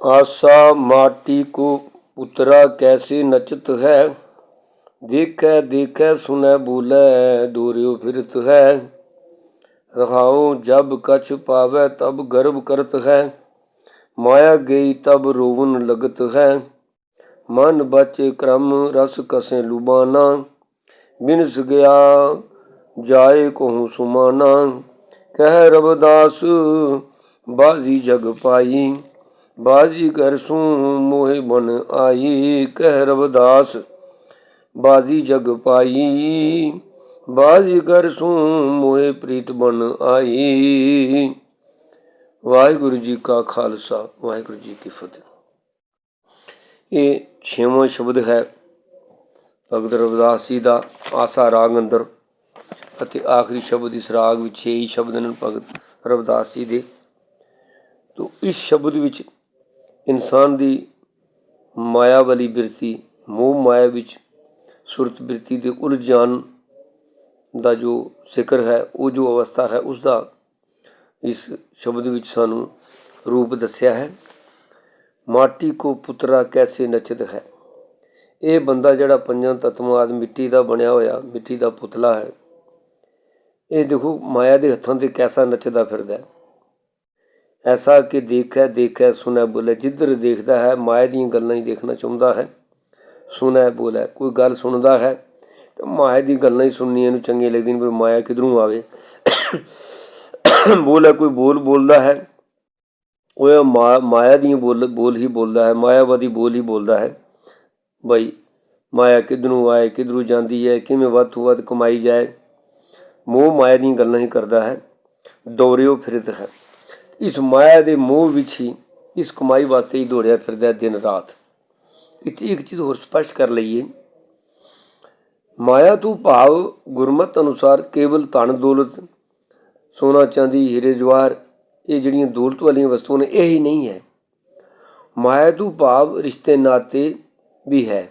आशा माटी को पुतरा कैसे नचत है देखे देखे सुने बोले दूरियो फिरत है रहाओ जब कछ पावे तब गर्व करत है माया गई तब रोवन लगत है मन बचे क्रम रस कसे लुबाना बिनस गया जाए कहूँ सुमाना कह रबदास बाजी जग पाई ਬਾਜੀ ਕਰ ਸੂ ਮੋਹਿ ਬਨ ਆਈ, ਕਹਿ ਰਵਦਾਸ ਬਾਜੀ ਜਗ ਪਾਈ। ਬਾਜੀ ਕਰ ਸੂ ਮੋਹਿ ਪ੍ਰੀਤ ਬਨ ਆਈ। ਵਾਹਿਗੁਰੂ ਜੀ ਕਾ ਖਾਲਸਾ, ਵਾਹਿਗੁਰੂ ਜੀ ਕੀ ਫਤਿਹ। ਇਹ ਛੇਵਾਂ ਸ਼ਬਦ ਹੈ ਭਗਤ ਰਵਿਦਾਸ ਜੀ ਦਾ ਆਸਾ ਰਾਗ ਅੰਦਰ ਅਤੇ ਆਖਰੀ ਸ਼ਬਦ ਇਸ ਰਾਗ ਵਿੱਚ ਛੇ ਹੀ ਸ਼ਬਦ ਨੇ ਭਗਤ ਰਵਿਦਾਸ ਜੀ ਦੇ। ਤੋਂ ਇਸ ਸ਼ਬਦ ਵਿੱਚ ਇਨਸਾਨ ਦੀ ਮਾਇਆ ਵਾਲੀ ਬਿਰਤੀ, ਮੋਹ ਮਾਇਆ ਵਿੱਚ ਸੁਰਤ ਬਿਰਤੀ ਦੇ ਉਲਝਾਨ ਦਾ ਜੋ ਜ਼ਿਕਰ ਹੈ, ਉਹ ਜੋ ਅਵਸਥਾ ਹੈ, ਉਸ ਦਾ ਇਸ ਸ਼ਬਦ ਵਿੱਚ ਸਾਨੂੰ ਰੂਪ ਦੱਸਿਆ ਹੈ। ਮਾਟੀ ਕੋ ਪੁੱਤਰਾ ਕੈਸੇ ਨਚਦ ਹੈ? ਇਹ ਬੰਦਾ ਜਿਹੜਾ ਪੰਜਾਂ ਤਤਵਾਂ ਆਦ ਮਿੱਟੀ ਦਾ ਬਣਿਆ ਹੋਇਆ, ਮਿੱਟੀ ਦਾ ਪੁਤਲਾ ਹੈ, ਇਹ ਦੇਖੋ ਮਾਇਆ ਦੇ ਹੱਥਾਂ ਤੇ ਕੈਸਾ ਨੱਚਦਾ ਫਿਰਦਾ ਹੈ। ਐਸਾ ਕਿ ਦੇਖੈ ਦੇਖੈ ਸੁਨੈ ਬੋਲੇ। ਜਿੱਧਰ ਦੇਖਦਾ ਹੈ ਮਾਇਆ ਦੀਆਂ ਗੱਲਾਂ ਹੀ ਦੇਖਣਾ ਚਾਹੁੰਦਾ ਹੈ। ਸੁਨੈ ਬੋਲੇ। ਕੋਈ ਗੱਲ ਸੁਣਦਾ ਹੈ, ਤੇ ਮਾਇਆ ਦੀ ਗੱਲਾਂ ਹੀ ਸੁਣਨੀਆਂ ਨੂੰ ਚੰਗੀਆਂ ਲੱਗਦੀਆਂ ਨੇ ਵੀ ਮਾਇਆ ਕਿਧਰੋਂ ਆਵੇ? ਬੋਲੇ, ਕੋਈ ਬੋਲ ਬੋਲਦਾ ਹੈ। ਉਹ ਮਾ- ਮਾਇਆ ਦੀਆਂ ਬੋਲ ਬੋਲ ਹੀ ਬੋਲਦਾ ਹੈ। ਮਾਇਆਵਾਦੀ ਬੋਲ ਹੀ ਬੋਲਦਾ ਹੈ। ਬਈ, ਮਾਇਆ ਕਿਧਰੋਂ ਆਏ, ਕਿਧਰੋਂ ਜਾਂਦੀ ਹੈ, ਕਿਵੇਂ ਵੱਧ ਤੋਂ ਵੱਧ ਕਮਾਈ ਜਾਏ। ਮੋਹ ਮਾਇਆ ਦੀਆਂ ਗੱਲਾਂ ਹੀ ਕਰਦਾ ਹੈ। ਦੌੜਿਓ ਫਿਰਤ ਹੈ। ਇਸ ਮਾਇਆ ਦੇ ਮੋਹ ਵਿੱਚ ਹੀ ਇਸ ਕਮਾਈ ਵਾਸਤੇ ਹੀ ਦੌੜਿਆ ਫਿਰਦਾ ਹੈ ਦਿਨ ਰਾਤ ਇੱਥੇ ਇੱਕ ਚੀਜ਼ ਹੋਰ ਸਪਸ਼ਟ ਕਰ ਲਈਏ ਮਾਇਆ ਤੋਂ ਭਾਵ ਗੁਰਮਤ ਅਨੁਸਾਰ ਕੇਵਲ ਧਨ ਦੌਲਤ ਸੋਨਾ ਚਾਂਦੀ ਹੀਰੇ ਜਵਾਹਰ ਇਹ ਜਿਹੜੀਆਂ ਦੌਲਤ ਵਾਲੀਆਂ ਵਸਤੂਆਂ ਨੇ ਇਹ ਹੀ ਨਹੀਂ ਹੈ ਮਾਇਆ ਤੋਂ ਭਾਵ ਰਿਸ਼ਤੇ ਨਾਤੇ ਵੀ ਹੈ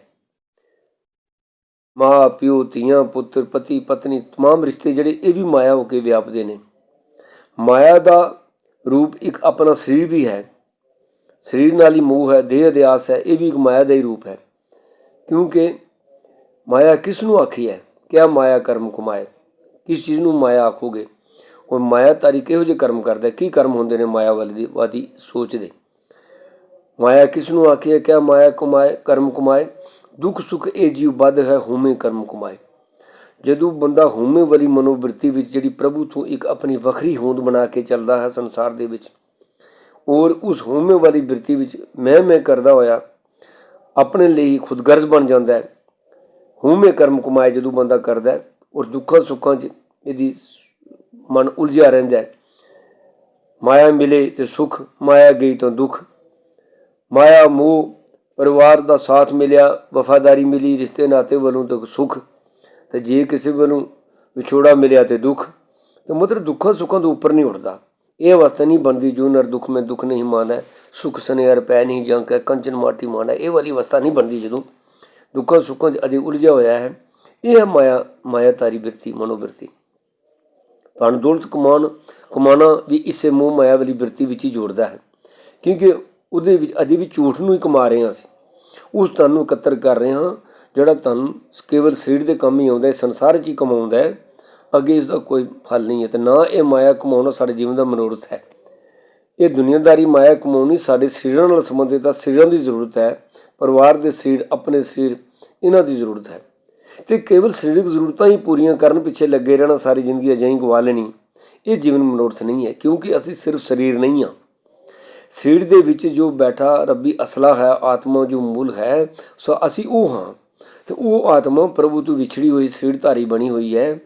ਮਾਂ ਪਿਓ ਧੀਆਂ ਪੁੱਤਰ ਪਤੀ ਪਤਨੀ तमाम ਰਿਸ਼ਤੇ ਜਿਹੜੇ ਇਹ ਵੀ ਮਾਇਆ ਹੋ ਕੇ ਵਿਆਪਦੇ ਨੇ ਮਾਇਆ ਦਾ ਰੂਪ ਇੱਕ ਆਪਣਾ ਸਰੀਰ ਵੀ ਹੈ। ਸਰੀਰ ਨਾਲ ਹੀ ਮੋਹ ਹੈ, ਦੇਹ ਅਧਿਆਸ ਹੈ, ਇਹ ਵੀ ਇੱਕ ਮਾਇਆ ਦਾ ਹੀ ਰੂਪ ਹੈ। ਕਿਉਂਕਿ ਮਾਇਆ ਕਿਸ ਨੂੰ ਆਖੀ ਹੈ? ਕਿਆ ਮਾਇਆ ਕਰਮ ਕਮਾਏ? ਕਿਸ ਚੀਜ਼ ਨੂੰ ਮਾਇਆ ਆਖੋਗੇ? ਉਹ ਮਾਇਆ ਤਾਰੀ ਕਿਹੋ ਜਿਹੇ ਕਰਮ ਕਰਦਾ ਕੀ ਕਰਮ ਹੁੰਦੇ ਨੇ ਮਾਇਆ ਵਾਲੀ ਦੀ, ਵਾਦੀ ਸੋਚ ਦੇ? ਮਾਇਆ ਕਿਸ ਨੂੰ ਆਖੀ ਹੈ? ਕਿਆ ਮਾਇਆ ਕਮਾਏ, ਕਰਮ ਕਮਾਏ? ਦੁੱਖ ਸੁਖ ਇਹ ਜੀਵ ਬੱਧ ਹੈ, ਹਉਮੈ ਕਰਮ ਕਮਾਏ। ਜਦੋਂ ਬੰਦਾ ਹਉਮੈ ਵਾਲੀ ਮਨੋਵਿਰਤੀ ਵਿੱਚ ਜਿਹੜੀ ਪ੍ਰਭੂ ਤੋਂ ਇੱਕ ਆਪਣੀ ਵੱਖਰੀ ਹੋਂਦ ਬਣਾ ਕੇ ਚੱਲਦਾ ਹੈ ਸੰਸਾਰ ਦੇ ਵਿੱਚ, ਔਰ ਉਸ ਹਉਮੈ ਵਾਲੀ ਬਿਰਤੀ ਵਿੱਚ ਮੈਂ ਮੈਂ ਕਰਦਾ ਹੋਇਆ, ਆਪਣੇ ਲਈ ਖੁਦਗਰਜ਼ ਬਣ ਜਾਂਦਾ ਹੈ। ਹਉਮੈ ਕਰਮ ਕਮਾਏ ਜਦੋਂ ਬੰਦਾ ਕਰਦਾ ਹੈ, ਔਰ ਦੁੱਖਾਂ ਸੁੱਖਾਂ 'ਚ ਇਹਦੀ ਮਨ ਉਲਝਿਆ ਰਹਿੰਦਾ ਹੈ। ਮਾਇਆ ਮਿਲੇ ਤੇ ਸੁਖ, ਮਾਇਆ ਗਈ ਤਾਂ ਦੁੱਖ। ਮਾਇਆ, ਮੋਹ, ਪਰਿਵਾਰ ਦਾ ਸਾਥ ਮਿਲਿਆ, ਵਫਾਦਾਰੀ ਮਿਲੀ ਰਿਸ਼ਤੇ ਨਾਤੇ ਵੱਲੋਂ ਤਾਂ ਸੁਖ। ਤੇ ਜੇ ਕਿਸੇ ਵੱਲੋਂ ਵਿਛੋੜਾ ਮਿਲਿਆ ਤੇ ਦੁੱਖ, ਤੇ ਮਤਲਬ ਦੁੱਖਾਂ ਸੁੱਖਾਂ ਤੋਂ ਉੱਪਰ ਨਹੀਂ ਉੱਠਦਾ। ਇਹ ਅਵਸਥਾ ਨਹੀਂ ਬਣਦੀ ਜੋ ਨਰ ਦੁੱਖ ਮੈਂ ਦੁੱਖ ਨਹੀਂ ਮਾਨਾ ਸੁਖ ਸਨੇਹਰ ਪੈ ਨਹੀਂ ਜੰਕ ਹੈ ਕੰਚਨ ਮਾਟੀ ਮਾਨਾ ਇਹ ਵਾਲੀ ਅਵਸਥਾ ਨਹੀਂ ਬਣਦੀ ਜਦੋਂ ਦੁੱਖਾਂ ਸੁੱਖਾਂ 'ਚ ਅਜੇ ਉਲਝਿਆ ਹੋਇਆ ਹੈ। ਇਹ ਹੈ ਮਾਇਆ ਮਾਇਆ ਤਾਰੀ ਬਿਰਤੀ, ਮਨੋਬਿਰਤੀ। ਧਨ ਦੌਲਤ ਕਮਾਉਣ, ਕਮਾਉਣਾ ਵੀ ਇਸੇ ਮੋਹ ਮਾਇਆ ਵਾਲੀ ਬਿਰਤੀ ਵਿੱਚ ਹੀ ਜੋੜਦਾ ਹੈ। ਕਿਉਂਕਿ ਉਹਦੇ ਵਿੱਚ ਅਜੇ ਵੀ ਝੂਠ ਨੂੰ ਹੀ ਕਮਾ ਰਹੇ ਹਾਂ ਅਸੀਂ। ਉਸ ਧਨ ਨੂੰ ਇਕੱਤਰ ਕਰ ਰਹੇ ਹਾਂ ਜਿਹੜਾ ਧਨ ਕੇਵਲ ਸਰੀਰ ਦੇ ਕੰਮ ਹੀ ਆਉਂਦਾ ਹੈ, ਸੰਸਾਰ 'ਚ ਹੀ ਕਮਾਉਂਦਾ ਹੈ, ਅੱਗੇ ਇਸ ਦਾ ਕੋਈ ਫਲ ਨਹੀਂ ਹੈ ਤੇ ਨਾ ਇਹ ਮਾਇਆ ਕਮਾਉਣਾ ਸਾਡੇ ਜੀਵਨ ਦਾ ਮਨੋਰਥ ਹੈ। ਇਹ ਦੁਨੀਆਦਾਰੀ ਮਾਇਆ ਕਮਾਉਣੀ ਸਾਡੇ ਸਰੀਰਾਂ ਨਾਲ ਸੰਬੰਧਿਤ ਹੈ ਸਰੀਰਾਂ ਦੀ ਜ਼ਰੂਰਤ ਹੈ, ਪਰਿਵਾਰ ਦੇ ਸਰੀਰ, ਆਪਣੇ ਸਰੀਰ, ਇਹਨਾਂ ਦੀ ਜ਼ਰੂਰਤ ਹੈ। ਤੇ ਕੇਵਲ ਸਰੀਰਕ ਜ਼ਰੂਰਤਾਂ ਹੀ ਪੂਰੀਆਂ ਕਰਨ ਪਿੱਛੇ ਲੱਗੇ ਰਹਿਣਾ ਸਾਰੀ ਜ਼ਿੰਦਗੀ ਅਜਿਹੀ ਗਵਾ ਲੈਣੀ, ਇਹ ਜੀਵਨ ਮਨੋਰਥ ਨਹੀਂ ਹੈ, ਕਿਉਂਕਿ ਅਸੀਂ ਸਿਰਫ ਸਰੀਰ ਨਹੀਂ ਹਾਂ। ਸਰੀਰ ਦੇ ਵਿੱਚ ਜੋ ਬੈਠਾ ਰੱਬੀ ਅਸਲਾ ਹੈ, ਆਤਮਾ ਜੋ ਮੂਲ ਹੈ, ਸੋ ਅਸੀਂ ਉਹ ਹਾਂ। ਤੇ ਉਹ ਆਤਮਾ ਪ੍ਰਭੂ ਤੋਂ ਵਿਛੜੀ ਹੋਈ ਸਰੀਰ ਧਾਰੀ ਬਣੀ ਹੋਈ ਹੈ।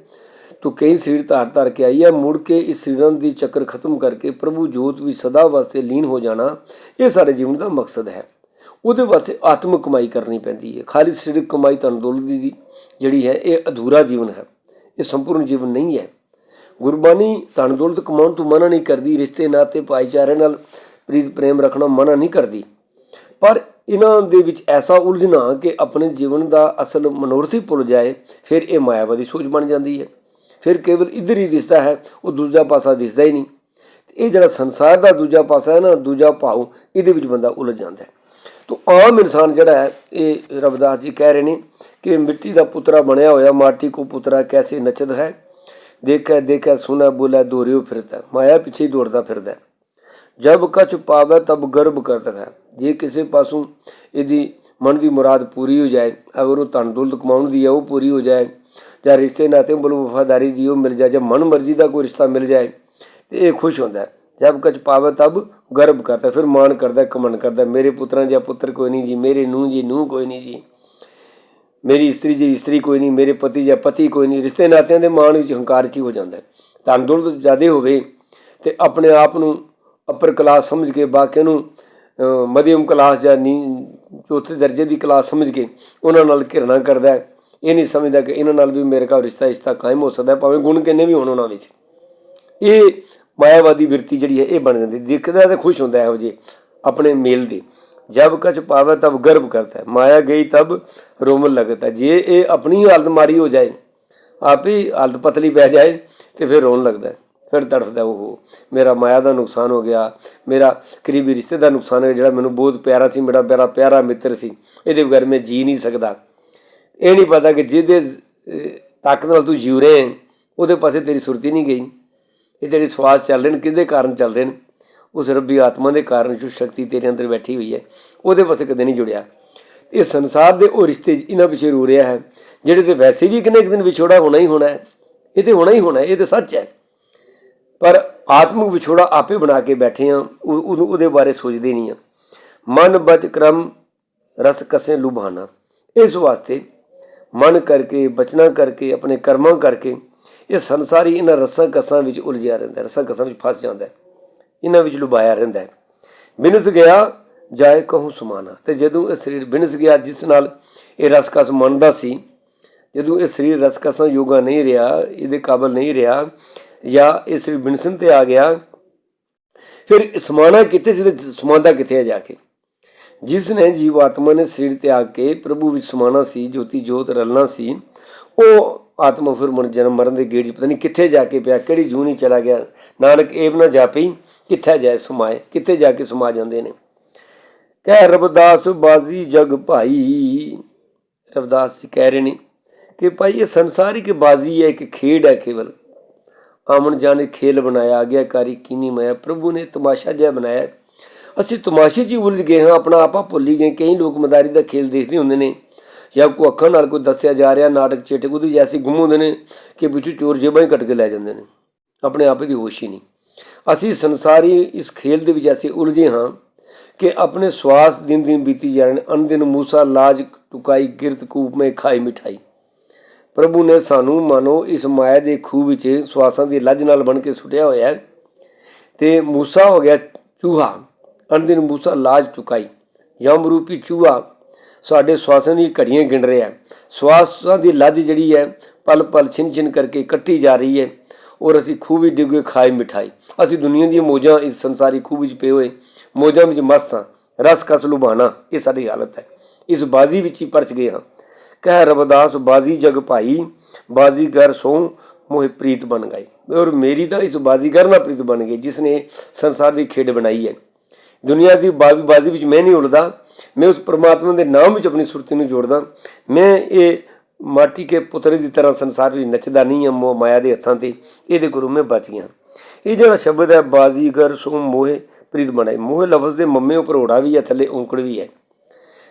ਤੂੰ ਕਈ ਸਰੀਰ ਧਾਰ ਧਾਰ ਕੇ ਆਈ ਹੈ ਮੁੜ ਕੇ ਇਸ ਸਰੀਰਾਂ ਦੀ ਚੱਕਰ ਖਤਮ ਕਰਕੇ ਪ੍ਰਭੂ ਜੋਤ ਵਿੱਚ ਸਦਾ ਵਾਸਤੇ ਲੀਨ ਹੋ ਜਾਣਾ, ਇਹ ਸਾਡੇ ਜੀਵਨ ਦਾ ਮਕਸਦ ਹੈ। ਉਹਦੇ ਵਾਸਤੇ ਆਤਮਿਕ ਕਮਾਈ ਕਰਨੀ ਪੈਂਦੀ ਹੈ। ਖਾਲੀ ਸਰੀਰਕ ਕਮਾਈ ਤਾਂ ਦੌਲਤ ਦੀ ਜਿਹੜੀ ਹੈ, ਇਹ ਅਧੂਰਾ ਜੀਵਨ ਹੈ। ਇਹ ਸੰਪੂਰਨ ਜੀਵਨ ਨਹੀਂ ਹੈ। ਗੁਰਬਾਣੀ ਧਨ ਦੌਲਤ ਕਮਾਉਣ ਤੋਂ ਮਨਾ ਨਹੀਂ ਕਰਦੀ, ਰਿਸ਼ਤੇ, ਨਾਤੇ, ਭਾਈਚਾਰੇ ਨਾਲ ਪ੍ਰੀਤ ਪ੍ਰੇਮ ਰੱਖਣਾ ਮਨਾ ਨਹੀਂ ਕਰਦੀ। ਪਰ ਇਹਨਾਂ ਦੇ ਵਿੱਚ ਐਸਾ ਉਲਝਣਾ ਕਿ ਆਪਣੇ ਜੀਵਨ ਦਾ ਅਸਲ ਮਨੋਰਥ ਹੀ ਭੁੱਲ ਜਾਏ, ਫਿਰ ਇਹ ਮਾਇਆਵਾਦੀ ਸੋਚ ਬਣ ਜਾਂਦੀ ਹੈ। ਫਿਰ ਕੇਵਲ ਇਧਰ ਹੀ ਦਿਸਦਾ ਹੈ, ਉਹ ਦੂਜਾ ਪਾਸਾ ਦਿਸਦਾ ਹੀ ਨਹੀਂ। ਇਹ ਜਿਹੜਾ ਸੰਸਾਰ ਦਾ ਦੂਜਾ ਪਾਸਾ ਹੈ ਨਾ, ਦੂਜਾ ਭਾਵ ਇਹਦੇ ਵਿੱਚ ਬੰਦਾ ਉਲਝ ਜਾਂਦਾ ਹੈ। ਤੋ ਆਮ ਇਨਸਾਨ ਜਿਹੜਾ ਹੈ, ਇਹ ਰਵਿਦਾਸ ਜੀ ਕਹਿ ਰਹੇ ਨੇ ਕਿ ਮਿੱਟੀ ਦਾ ਪੁੱਤਰਾ ਬਣਿਆ ਹੋਇਆ, ਮਾਟੀ ਕੋ ਪੁੱਤਰਾ ਕੈਸੇ ਨਚਦ ਹੈ? ਦੇਖੈ ਦੇਖੈ ਸੁਨਾ ਬੋਲੇ, ਦੋਰਿਓ ਫਿਰਦਾ, ਮਾਇਆ ਪਿੱਛੇ ਹੀ ਦੌੜਦਾ ਫਿਰਦਾ। ਜਬ ਕਛ ਪਾਵੇ, ਤਬ ਗਰਭ ਕਰਦਾ ਹੈ। ਜੇ ਕਿਸੇ ਪਾਸੋਂ ਇਹਦੀ ਮਨ ਦੀ ਮੁਰਾਦ ਪੂਰੀ ਹੋ ਜਾਏ, ਅਗਰ ਉਹ ਧਨ ਦੌਲਤ ਕਮਾਉਣ ਦੀ ਹੈ ਉਹ ਪੂਰੀ ਹੋ ਜਾਏ, ਜਾਂ ਰਿਸ਼ਤੇ ਨਾਤੇ ਵੱਲੋਂ ਵਫਾਦਾਰੀ ਦੀ ਉਹ ਮਿਲ ਜਾਏ, ਜਾਂ ਮਨ ਮਰਜ਼ੀ ਦਾ ਕੋਈ ਰਿਸ਼ਤਾ ਮਿਲ ਜਾਏ, ਤੇ ਇਹ ਖੁਸ਼ ਹੁੰਦਾ ਹੈ। ਜਬ ਕਛ ਪਾਵੇ ਤਬ ਗਰਭ ਕਰਦਾ ਫਿਰ ਮਾਣ ਕਰਦਾ ਕਮਨ ਕਰਦਾ ਮੇਰੇ ਪੁੱਤਰਾਂ ਜਾਂ ਪੁੱਤਰ ਕੋਈ ਨਹੀਂ ਜੀ, ਮੇਰੇ ਨੂੰਹ ਜੀ, ਨੂੰਹ ਕੋਈ ਨਹੀਂ ਜੀ, ਮੇਰੀ ਇਸਤਰੀ ਜੀ, ਇਸਤਰੀ ਕੋਈ ਨਹੀਂ, ਮੇਰੇ ਪਤੀ ਜਾਂ ਪਤੀ ਕੋਈ ਨਹੀਂ। ਰਿਸ਼ਤੇ ਨਾਤਿਆਂ ਦੇ ਮਾਣ ਵਿੱਚ ਹੰਕਾਰ ਚ ਹੀ ਹੋ? ਜਾਂਦਾ ਧਨ ਦੌਲਤ ਜ਼ਿਆਦੇ ਹੋਵੇ ਤੇ ਆਪਣੇ ਆਪ ਨੂੰ ਅਪਰ ਕਲਾਸ ਸਮਝ ਕੇ ਬਾਕੀ ਨੂੰ ਮਧਿਅਮ ਕਲਾਸ ਜਾਂ ਨੀ, ਚੌਥੇ ਦਰਜੇ ਦੀ ਕਲਾਸ ਸਮਝ ਕੇ ਉਹਨਾਂ ਨਾਲ ਘਿਰਣਾ ਕਰਦਾ ਹੈ। ਇਹ ਨਹੀਂ ਸਮਝਦਾ ਕਿ ਇਹਨਾਂ ਨਾਲ ਵੀ ਮੇਰੇ ਕੋਲ ਰਿਸ਼ਤਾ ਇਸਤਾ ਕਾਇਮ ਹੋ ਸਕਦਾ ਭਾਵੇਂ ਗੁਣ ਕਿੰਨੇ ਵੀ ਹੋਣ ਉਹਨਾਂ ਵਿੱਚ। ਇਹ ਮਾਇਆਵਾਦੀ ਬਿਰਤੀ ਜਿਹੜੀ ਹੈ, ਇਹ ਬਣ ਜਾਂਦੀ ਦਿਖਦਾ ਹੈ ਤੇ ਖੁਸ਼ ਹੁੰਦਾ ਇਹੋ ਜੇ ਆਪਣੇ ਮੇਲ ਦੀ। ਜਬ ਕਛ ਪਾਵੇ ਤਬ ਗਰਭ ਕਰਤਾ ਹੈ। ਮਾਇਆ ਗਈ ਤਬ ਰੋਮਨ ਲੱਗਦਾ ਜੇ ਇਹ ਆਪਣੀ ਹਾਲਤ ਮਾਰੀ ਹੋ ਜਾਏ, ਆਪ ਹੀ ਹਾਲਤ ਪਤਲੀ ਪੈ ਜਾਏ ਤੇ ਫਿਰ ਰੋਣ ਲੱਗਦਾ ਹੈ। ਫਿਰ ਤੜਫਦਾ ਉਹ। ਮੇਰਾ ਮਾਇਆ ਦਾ ਨੁਕਸਾਨ ਹੋ ਗਿਆ। ਮੇਰਾ ਕਰੀਬੀ ਰਿਸ਼ਤੇ ਦਾ ਨੁਕਸਾਨ ਹੋ ਗਿਆ, ਜਿਹੜਾ ਮੈਨੂੰ ਬਹੁਤ ਪਿਆਰਾ ਸੀ, ਮੇਰਾ ਮੇਰਾ ਪਿਆਰਾ ਮਿੱਤਰ ਸੀ। ਇਹਦੇ ਬਗੈਰ ਮੈਂ ਜੀ ਨਹੀਂ ਸਕਦਾ। ਇਹ ਨਹੀਂ ਪਤਾ ਕਿ ਜਿਹਦੇ ਤਾਕਤ ਨਾਲ ਤੂੰ ਜੀਉ ਰਹੇ ਹੈ, ਉਹਦੇ ਪਾਸੇ ਤੇਰੀ ਸੁਰਤੀ ਨਹੀਂ ਗਈ। ਇਹ ਜਿਹੜੇ ਸਵਾਸ ਚੱਲ ਰਹੇ ਨੇ, ਕਿਹਦੇ ਕਾਰਨ ਚੱਲ ਰਹੇ ਨੇ? ਉਸ ਰੱਬੀ ਆਤਮਾ ਦੇ ਕਾਰਨ ਜੋ ਸ਼ਕਤੀ ਤੇਰੇ ਅੰਦਰ ਬੈਠੀ ਹੋਈ ਹੈ, ਉਹਦੇ ਪਾਸੇ ਕਦੇ ਨਹੀਂ ਜੁੜਿਆ। ਇਹ ਸੰਸਾਰ ਦੇ ਉਹ ਰਿਸ਼ਤੇ ਇਹਨਾਂ ਪਿੱਛੇ ਰੋ ਰਿਹਾ ਹੈ, ਜਿਹੜੇ ਤੇ ਵੈਸੇ ਵੀ ਕਿੰਨੇ ਇੱਕ ਦਿਨ ਵਿਛੋੜਾ ਹੋਣਾ ਹੀ ਹੋਣਾ ਹੈ, ਇਹ ਤੇ ਹੋਣਾ ਹੀ ਹੋਣਾ ਹੈ, ਇਹ ਤੇ ਸੱਚ ਹੈ। ਪਰ ਆਤਮਿਕ ਵਿਛੋੜਾ ਆਪੇ ਬਣਾ ਕੇ ਬੈਠੇ ਆ ਉਹ- ਉਹਨੂੰ ਉਹਦੇ ਬਾਰੇ ਸੋਚਦੇ ਨਹੀਂ ਆ। ਮਨ ਬਚ ਕਰਮ, ਰਸ ਕਸੇ ਲੁਭਾਣਾ। ਇਸ ਵਾਸਤੇ ਮਨ ਕਰਕੇ, ਬਚਨਾ ਕਰਕੇ, ਆਪਣੇ ਕਰਮਾਂ ਕਰਕੇ ਇਹ ਸੰਸਾਰੀ ਇਹਨਾਂ ਰਸਾਂ ਕਸਾਂ ਵਿੱਚ ਉਲਝਿਆ ਰਹਿੰਦਾ ਰਸਾਂ ਕਸਾਂ ਵਿੱਚ ਫਸ ਜਾਂਦਾ ਇਹਨਾਂ ਵਿੱਚ ਲੁਭਾਇਆ ਰਹਿੰਦਾ ਹੈ। ਬਿਨਸ ਗਿਆ, ਜਾਏ ਕਹੂੰ ਸਮਾਨਾ ਤੇ ਜਦੋਂ ਇਹ ਸਰੀਰ ਬਿਨਸ ਗਿਆ, ਜਿਸ ਨਾਲ ਇਹ ਰਸ ਕਸ ਮੰਨਦਾ ਸੀ, ਜਦੋਂ ਇਹ ਸਰੀਰ ਰਸ ਕਸਾਂ ਯੋਗਾ ਨਹੀਂ ਰਿਹਾ, ਇਹਦੇ ਕਾਬਲ ਨਹੀਂ ਰਿਹਾ ਜਾਂ ਇਹ ਸਰੀਰ ਬਿਨਸਨ ਤੇ ਆ ਗਿਆ, ਫਿਰ ਸਮਾਣਾ ਕਿੱਥੇ ਸੀ ਤੇ ਸਮਾਂਦਾ ਕਿੱਥੇ ਹੈ ਜਾ ਕੇ? ਜਿਸ ਨੇ ਜੀਵਾਤਮਾ ਨੇ ਸਰੀਰ ਤਿਆਗ ਕੇ ਪ੍ਰਭੂ ਵਿੱਚ ਸਮਾਣਾ ਸੀ, ਜੋਤੀ ਜੋਤ ਰਲਣਾ ਸੀ, ਉਹ ਆਤਮਾ ਫਿਰ ਮਨ ਜਨਮ ਮਰਨ ਦੇ ਗੇੜ 'ਚ ਪਤਾ ਨਹੀਂ ਕਿੱਥੇ ਜਾ ਕੇ ਪਿਆ, ਕਿਹੜੀ ਜੂਨੀ ਚਲਾ ਗਿਆ। ਨਾਨਕ ਏਵ ਨਾ ਜਾਪੀ, ਕਿੱਥੇ ਜਾਏ ਸਮਾਏ, ਕਿੱਥੇ ਜਾ ਕੇ ਸਮਾ ਜਾਂਦੇ ਨੇ? ਕਹਿ ਰਬਦਾਸ ਬਾਜ਼ੀ ਜਗ ਭਾਈ। ਰਬਦਾਸ ਜੀ ਕਹਿ ਰਹੇ ਨੇ ਕਿ ਭਾਈ ਇਹ ਸੰਸਾਰਿਕ ਬਾਜ਼ੀ ਹੈ, ਇੱਕ ਖੇਡ ਹੈ ਕੇਵਲ। ਆਮਨ ਜਾਣੇ ਖੇਲ ਬਣਾਇਆ, ਆਗਿਆਕਾਰੀ ਕੀਨੀ ਮਾਇਆ ਪ੍ਰਭੂ ਨੇ ਤਮਾਸ਼ਾ ਜਿਹਾ ਬਣਾਇਆ। ਅਸੀਂ ਤਮਾਸ਼ੇ 'ਚ ਹੀ ਉਲਝ ਗਏ ਹਾਂ, ਆਪਣਾ ਆਪਾ ਭੁੱਲੀ ਗਏ। ਕਈ ਲੋਕ ਮਦਾਰੀ ਦਾ ਖੇਲ ਦੇਖਦੇ ਹੁੰਦੇ ਨੇ, ਜਾਂ ਕੋਈ ਅੱਖਾਂ ਨਾਲ ਕੋਈ ਦੱਸਿਆ ਜਾ ਰਿਹਾ, ਨਾਟਕ ਚੇਟਕ ਉਹਦੀ ਜੈਸੀ ਗੁੰਮ ਹੁੰਦੇ ਨੇ ਕਿ ਪਿੱਛੇ ਚੋਰ ਜੇਬਾਂ ਹੀ ਕੱਟ ਕੇ ਲੈ ਜਾਂਦੇ ਨੇ। ਆਪਣੇ ਆਪ ਦੀ ਹੋਸ਼ ਹੀ ਨਹੀਂ। ਅਸੀਂ ਸੰਸਾਰੀ ਇਸ ਖੇਲ ਦੇ ਵਿੱਚ ਐਸੇ ਉਲਝੇ ਹਾਂ ਕਿ ਆਪਣੇ ਸਵਾਸ ਦਿਨ ਦਿਨ ਬੀਤੀ ਜਾ ਰਹੇ ਨੇ। ਅਨ ਦਿਨ ਮੂਸਾ, ਲਾਜ ਟੁਕਾਈ, ਗਿਰਤ ਕੂਪ ਮੇ ਖਾਈ ਮਿਠਾਈ। ਪ੍ਰਭੂ ਨੇ ਸਾਨੂੰ ਮਾਨੋ ਇਸ ਮਾਇਆ ਦੇ ਖੂਹ ਵਿੱਚ ਸਵਾਸਾਂ ਦੀ ਲੱਜ ਨਾਲ ਬਣ ਕੇ ਸੁੱਟਿਆ ਹੋਇਆ ਹੈ। ਤੇ ਮੂਸਾ ਹੋ ਗਿਆ ਚੂਹਾ। ਅਨਦਿਨ ਮੂਸਾ ਲਾਜ ਚੁਕਾਈ। ਯਮ ਰੂਪੀ ਚੂਹਾ ਸਾਡੇ ਸਵਾਸਾਂ ਦੀ ਘੜੀਆਂ ਗਿਣ ਰਿਹਾ ਸਵਾਸਾਂ ਦੀ ਲੱਜ ਜਿਹੜੀ ਹੈ ਪਲ ਪਲ ਛਿਨ ਛਿਨ ਕਰਕੇ ਕੱਟੀ ਜਾ ਰਹੀ ਹੈ ਔਰ ਅਸੀਂ ਖੂਹ ਵਿੱਚ ਡਿੱਗੇ ਖਾਏ ਮਿਠਾਈ। ਅਸੀਂ ਦੁਨੀਆ ਦੀਆਂ ਮੋਜਾਂ ਇਸ ਸੰਸਾਰੀ ਖੂਹ ਵਿੱਚ ਪਏ ਹੋਏ, ਮੋਜਾਂ ਵਿੱਚ ਮਸਤ ਹਾਂ। ਰਸ ਕਸ ਲੁਭਾਣਾ, ਇਹ ਸਾਡੀ ਹਾਲਤ ਹੈ। ਇਸ ਬਾਜ਼ੀ ਵਿੱਚ ਹੀ ਪਰਚ ਗਏ ਹਾਂ। ਕਹਿ ਰਬਦਾਸ ਬਾਜ਼ੀ ਜਗ ਭਾਈ, ਬਾਜ਼ੀਗਰ ਸੋ ਮੋਹਿ ਪ੍ਰੀਤ ਬਣ ਗਏ। ਔਰ ਮੇਰੀ ਤਾਂ ਇਸ ਬਾਜ਼ੀਗਰ ਨਾਲ ਪ੍ਰੀਤ ਬਣ ਗਈ ਜਿਸ ਨੇ ਸੰਸਾਰ ਦੀ ਖੇਡ ਬਣਾਈ ਹੈ। ਦੁਨੀਆ ਦੀ ਬਾਜ਼ੀ ਬਾਜ਼ੀ ਵਿੱਚ ਮੈਂ ਨਹੀਂ ਉਲਦਾ ਮੈਂ ਉਸ ਪ੍ਰਮਾਤਮਾ ਦੇ ਨਾਮ ਵਿੱਚ ਆਪਣੀ ਸੁਰਤੀ ਨੂੰ ਜੋੜਦਾ। ਮੈਂ ਇਹ ਮਾਟੀ ਕੇ ਪੁੱਤਰੇ ਦੀ ਤਰ੍ਹਾਂ ਸੰਸਾਰ ਵਿੱਚ ਨੱਚਦਾ ਨਹੀਂ ਹਾਂ, ਮੋਹ ਮਾਇਆ ਦੇ ਹੱਥਾਂ ਤੇ ਇਹਦੇ ਕੋਲੋਂ ਮੈਂ ਬਚ ਗਿਆ। ਇਹ ਜਿਹੜਾ ਸ਼ਬਦ ਹੈ, ਬਾਜ਼ੀਗਰ ਸੋ ਮੋਹਿ ਪ੍ਰੀਤ ਬਣਾਏ ਮੋਹ ਲਫ਼ਜ਼ ਦੇ ਮੰਮੇ ਉੱਪਰ ਹੋੜਾ ਵੀ ਹੈ, ਥੱਲੇ ਔਂਕੜ ਵੀ ਹੈ।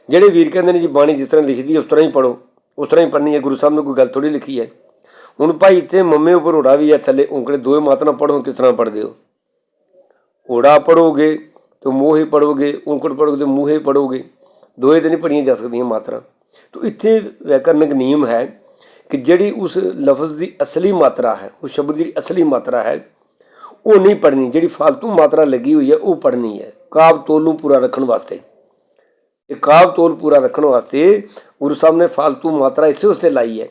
ਜਿਹੜੇ ਵੀਰ ਕਹਿੰਦੇ ਨੇ ਜੀ ਬਾਣੀ ਜਿਸ ਤਰ੍ਹਾਂ ਲਿਖਦੀ ਹੈ, ਉਸ ਤਰ੍ਹਾਂ ਹੀ ਪੜੋ ਉਸ ਤਰ੍ਹਾਂ ਹੀ ਪੜ੍ਹਨੀ ਹੈ, ਗੁਰੂ ਸਾਹਿਬ ਨੇ ਕੋਈ ਗੱਲ ਥੋੜੀ ਲਿਖੀ ਹੈ। ਹੁਣ ਭਾਈ ਇੱਥੇ ਮੰਮੇ ਉੱਪਰ ਓੜਾ ਵੀ ਹੈ, ਥੱਲੇ ਔਂਕੜੇ ਦੋਵੇਂ ਮਾਤਰਾ ਪੜੋ ਕਿਸ ਤਰ੍ਹਾਂ ਪੜਦੇ ਹੋ? ਓੜਾ ਪੜੋਗੇ ਤਾਂ ਮੋਹੇ ਪੜੋਗੇ ਔਂਕੜ ਪੜੋਗੇ ਤਾਂ ਮੂਹੇ ਪੜੋਗੇ ਦੋਏ ਤੇ ਨਹੀਂ ਪੜੀਆਂ ਜਾ ਸਕਦੀਆਂ ਮਾਤਰਾ। ਤਾਂ ਇੱਥੇ ਵਿਆਕਰਨਿਕ ਨਿਯਮ ਹੈ ਕਿ ਜਿਹੜੀ ਉਸ ਲਫ਼ਜ਼ ਦੀ ਅਸਲੀ ਮਾਤਰਾ ਹੈ, ਉਸ ਸ਼ਬਦ ਦੀ ਅਸਲੀ ਮਾਤਰਾ ਹੈ, ਉਹ ਨਹੀਂ ਪੜਨੀ ਜਿਹੜੀ ਫालतू ਮਾਤਰਾ ਲੱਗੀ ਹੋਈ ਹੈ, ਉਹ ਪੜਨੀ ਹੈ। ਕਾਵ ਤੋਲ ਨੂੰ ਪੂਰਾ ਰੱਖਣ ਵਾਸਤੇ। ਇਕਾਬ ਤੋਲ ਪੂਰਾ ਰੱਖਣ ਵਾਸਤੇ ਗੁਰੂ ਸਾਹਿਬ ਨੇ ਫालतू ਮਾਤਰਾ ਇਸੇ ਉਸੇ ਲਾਈ ਹੈ।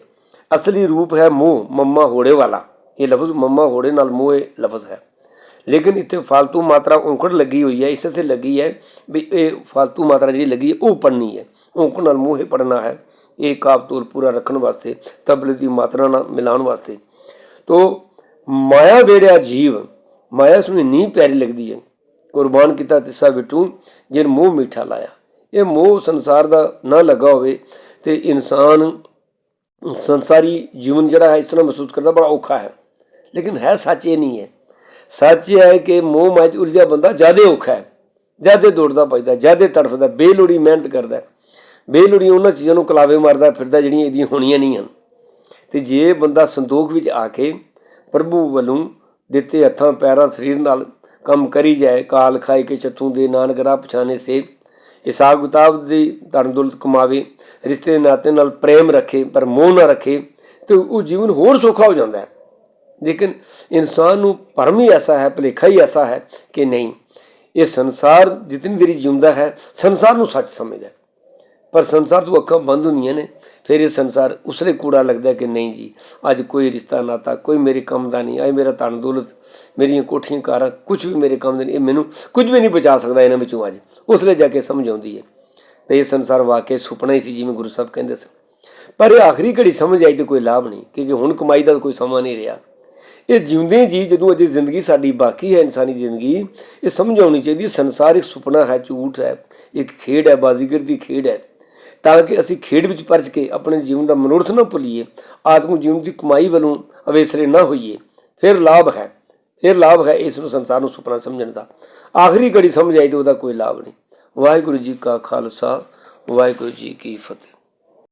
ਅਸਲੀ ਰੂਪ ਹੈ ਮੂੰਹ, ਮੰਮਾ ਹੋੜੇ ਵਾਲਾ। ਇਹ ਲਫ਼ਜ਼ ਮੰਮਾ ਹੋੜੇ ਨਾਲ ਮੂੰਹ ਇਹ ਲਫ਼ਜ਼ ਹੈ। ਲੇਕਿਨ ਇੱਥੇ ਫालतू ਮਾਤਰਾ ਔਂਕੜ ਲੱਗੀ ਹੋਈ ਹੈ, ਇਸੇ ਸੇ ਲੱਗੀ ਹੈ ਵੀ ਇਹ ਫालतू ਮਾਤਰਾ ਜਿਹੜੀ ਲੱਗੀ ਹੈ, ਉਹ ਪੜਨੀ ਹੈ। ਔਂਕੜ ਨਾਲ ਮੂੰਹ ਇਹ ਪੜਨਾ ਹੈ। ਇਹ ਕਾਬ ਤੋਲ ਪੂਰਾ ਰੱਖਣ ਵਾਸਤੇ, ਤਬਲੇ ਦੀ ਮਾਤਰਾ ਨਾਲ ਮਿਲਾਉਣ ਵਾਸਤੇ। ਤੋ ਮਾਇਆ ਵੇੜਿਆ ਜੀਵ, ਮਾਇਆ ਸੁਣੀ ਨੀ ਪਿਆਰੀ ਲੱਗਦੀ ਹੈ। ਕੁਰਬਾਨ ਕੀਤਾ ਤਿਸਾ ਬਿਟੂ ਜਿਨ ਮੂੰਹ ਮਿੱਠਾ ਲਾਇਆ। ਇਹ ਮੋਹ ਸੰਸਾਰ ਦਾ ਨਾ ਲੱਗਾ ਹੋਵੇ ਤੇ ਇਨਸਾਨ ਸੰਸਾਰੀ ਜੀਵਨ ਜਿਹੜਾ ਹੈ ਇਸ ਤਰ੍ਹਾਂ ਮਹਿਸੂਸ ਕਰਦਾ ਬੜਾ ਔਖਾ ਹੈ। ਲੇਕਿਨ ਹੈ ਸੱਚ ਇਹ ਨਹੀਂ ਹੈ। ਸੱਚ ਇਹ ਹੈ ਕਿ ਮੋਹ ਮਾਇਆ ਉਲਝਿਆ ਬੰਦਾ ਜ਼ਿਆਦਾ ਔਖਾ ਹੈ। ਜ਼ਿਆਦਾ ਦੌੜਦਾ ਭੱਜਦਾ ਜ਼ਿਆਦਾ ਤੜਫਦਾ ਬੇਲੋੜੀ ਮਿਹਨਤ ਕਰਦਾ ਬੇਲੋੜੀ ਉਹਨਾਂ ਚੀਜ਼ਾਂ ਨੂੰ ਕਲਾਵੇ ਮਾਰਦਾ ਫਿਰਦਾ ਜਿਹੜੀਆਂ ਇਹਦੀਆਂ ਹੋਣੀਆਂ ਨਹੀਂ ਹਨ। ਤੇ ਜੇ ਬੰਦਾ ਸੰਦੋਖ ਵਿੱਚ ਆ ਕੇ ਪ੍ਰਭੂ ਵੱਲੋਂ ਦਿੱਤੇ ਹੱਥਾਂ, ਪੈਰਾਂ, ਸਰੀਰ ਨਾਲ ਕੰਮ ਕਰੀ ਜਾਏ, ਕਾਲ ਖਾਈ ਕੇ ਚਤੂ ਦੇ ਨਾਨਕ ਰਾਹ ਪਛਾਣੇ ਸੇ ਹਿਸਾਬ ਕਿਤਾਬ ਦੀ ਧਨ ਦੌਲਤ ਕਮਾਵੇ, ਰਿਸ਼ਤੇ ਨਾਤੇ ਨਾਲ ਪ੍ਰੇਮ ਰੱਖੇ, ਪਰ ਮੋਹ ਨਾ ਰੱਖੇ, ਤੇ ਉਹ ਜੀਵਨ ਹੋਰ ਸੌਖਾ ਹੋ ਜਾਂਦਾ ਹੈ। ਲੇਕਿਨ ਇਨਸਾਨ ਨੂੰ ਭਰਮ ਹੀ ਐਸਾ ਹੈ, ਭੁਲੇਖਾ ਹੀ ਐਸਾ ਹੈ ਕਿ ਨਹੀਂ, ਇਹ ਸੰਸਾਰ ਜਿਤਨੀ ਦੇਰੀ ਜਿਉਂਦਾ ਹੈ, ਸੰਸਾਰ ਨੂੰ ਸੱਚ ਸਮਝਦਾ ਪਰ ਸੰਸਾਰ ਤੋਂ ਅੱਖਾਂ ਬੰਦ ਹੁੰਦੀਆਂ ਨੇ ਫਿਰ ਇਹ ਸੰਸਾਰ ਉਸਲੇ ਕੂੜਾ ਲੱਗਦਾ ਕਿ ਨਹੀਂ ਜੀ, ਅੱਜ ਕੋਈ ਰਿਸ਼ਤਾ ਨਾਤਾ, ਕੋਈ ਮੇਰੇ ਕੰਮ ਦਾ ਨਹੀਂ ਅੱਜ ਮੇਰਾ ਧਨ ਦੌਲਤ, ਮੇਰੀਆਂ ਕੋਠੀਆਂ, ਕਾਰਾਂ ਕੁਝ ਵੀ ਮੇਰੇ ਕੰਮ ਦੇ ਨਹੀਂ, ਇਹ ਮੈਨੂੰ ਕੁਝ ਵੀ ਨਹੀਂ ਬਚਾ ਸਕਦਾ ਇਹਨਾਂ ਵਿੱਚੋਂ ਅੱਜ। ਉਸਲੇ ਜਾ ਕੇ ਸਮਝ ਆਉਂਦੀ ਹੈ। ਤੇ ਇਹ ਸੰਸਾਰ ਵਾਕਿਆ ਸੁਪਨਾ ਹੀ ਸੀ ਜਿਵੇਂ ਗੁਰੂ ਸਾਹਿਬ ਕਹਿੰਦੇ ਸਨ। ਪਰ ਇਹ ਆਖਰੀ ਘੜੀ ਸਮਝ ਆਈ ਤੇ ਕੋਈ ਲਾਭ ਨਹੀਂ, ਕਿਉਂਕਿ ਹੁਣ ਕਮਾਈ ਦਾ ਕੋਈ ਸਮਾਂ ਨਹੀਂ ਰਿਹਾ। ਇਹ ਜਿਉਂਦੇ ਜੀ ਜਦੋਂ ਅਜੇ ਜ਼ਿੰਦਗੀ ਸਾਡੀ ਬਾਕੀ ਹੈ, ਇਨਸਾਨੀ ਜ਼ਿੰਦਗੀ, ਇਹ ਸਮਝ ਆਉਣੀ ਚਾਹੀਦੀ ਸੰਸਾਰ ਇੱਕ ਸੁਪਨਾ ਹੈ, ਝੂਠ ਹੈ, ਇੱਕ ਖੇਡ ਹੈ, ਬਾਜ਼ੀਗਰ ਦੀ ਖੇਡ ਹੈ। ਤਾਂ ਕਿ ਅਸੀਂ ਖੇਡ ਵਿੱਚ ਪਰਚ ਕੇ ਆਪਣੇ ਜੀਵਨ ਦਾ ਮਨੋਰਥ ਨਾ ਭੁੱਲੀਏ ਆਤਮ ਜੀਵਨ ਦੀ ਕਮਾਈ ਵੱਲੋਂ ਅਵੇਸਰੇ ਨਾ ਹੋਈਏ। ਫਿਰ ਲਾਭ ਹੈ। ਫਿਰ ਲਾਭ ਹੈ ਇਸ ਨੂੰ ਸੰਸਾਰ ਨੂੰ ਸੁਪਨਾ ਸਮਝਣ ਦਾ। ਆਖਰੀ ਘੜੀ ਸਮਝ ਆਈ ਤੇ ਉਹਦਾ ਕੋਈ ਲਾਭ ਨਹੀਂ। ਵਾਹਿਗੁਰੂ ਜੀ ਕਾ ਖਾਲਸਾ, ਵਾਹਿਗੁਰੂ ਜੀ ਕੀ ਫਤਿਹ।